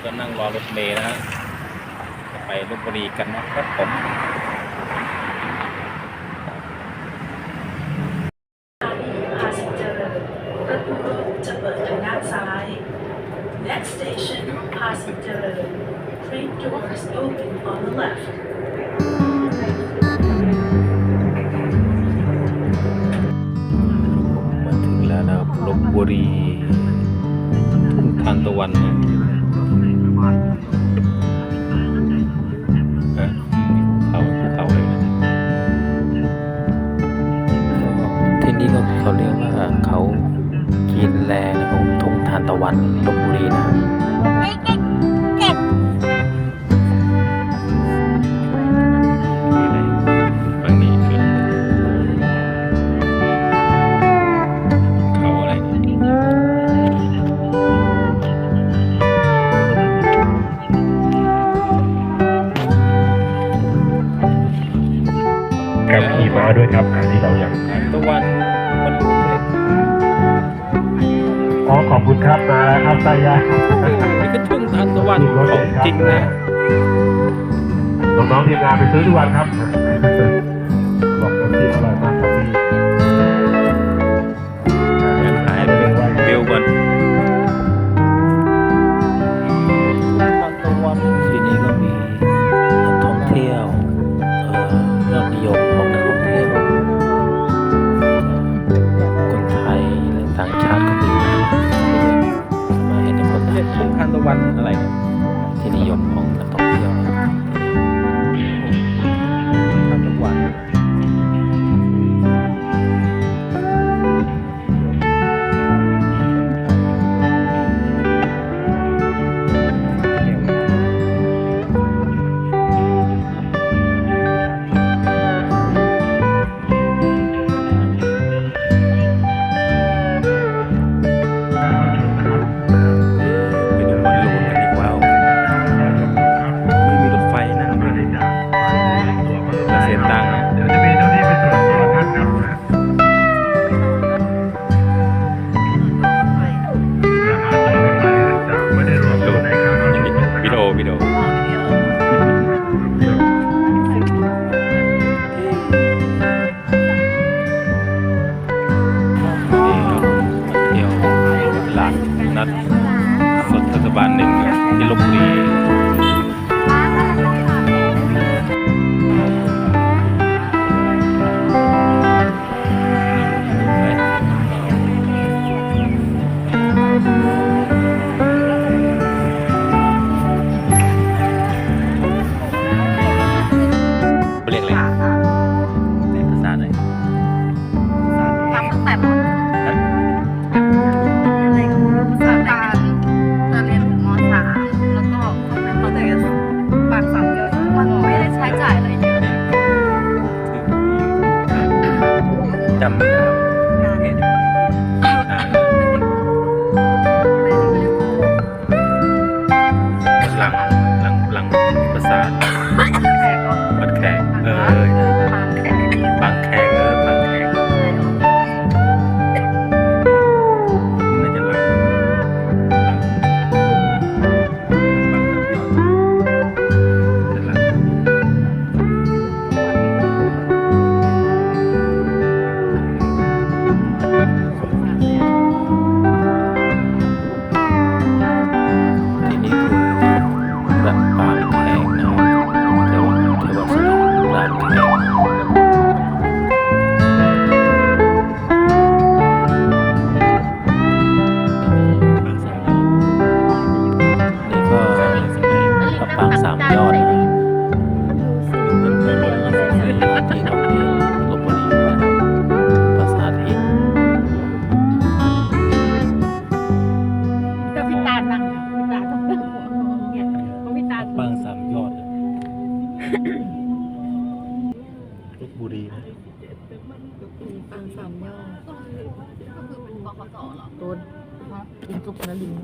แล้วก็นั่งรอรถเมล์นะฮะจะไปลบบุรีกันนะครับผมภาษีเจริญประตูรถจะเปิดทางด้านซ้าย Next station ภาษีเจริญ Train doors open on the left มาถึงแล้วนะครับลบบุรีทุ่งทานตะวันนะฮะ วันลบบุรีนะครับฝั่งนี้คือเขาอะไรเนี่ยกับขี่ม้าด้วยครับ อ๋อขอบคุณครับมาแล้วครับตายายนี่คือทุ่งทานตะวันของจริงนะน้องๆทีมงานไปซื้อทุกวันครับบอกน้ำจิ้มอร่อยมาก นัดสดเทศบาลหนึ่งที่ลบบุรี จำไม่ ราสาทหินก็พิตานั่งพิตาต้องนั่งหัวเนี่ยเขาพิตาปรางสามยอดลบบุรีนะปางสามยอดก็คือเป็นกคสเหรอต้นอินสุพรรณลิน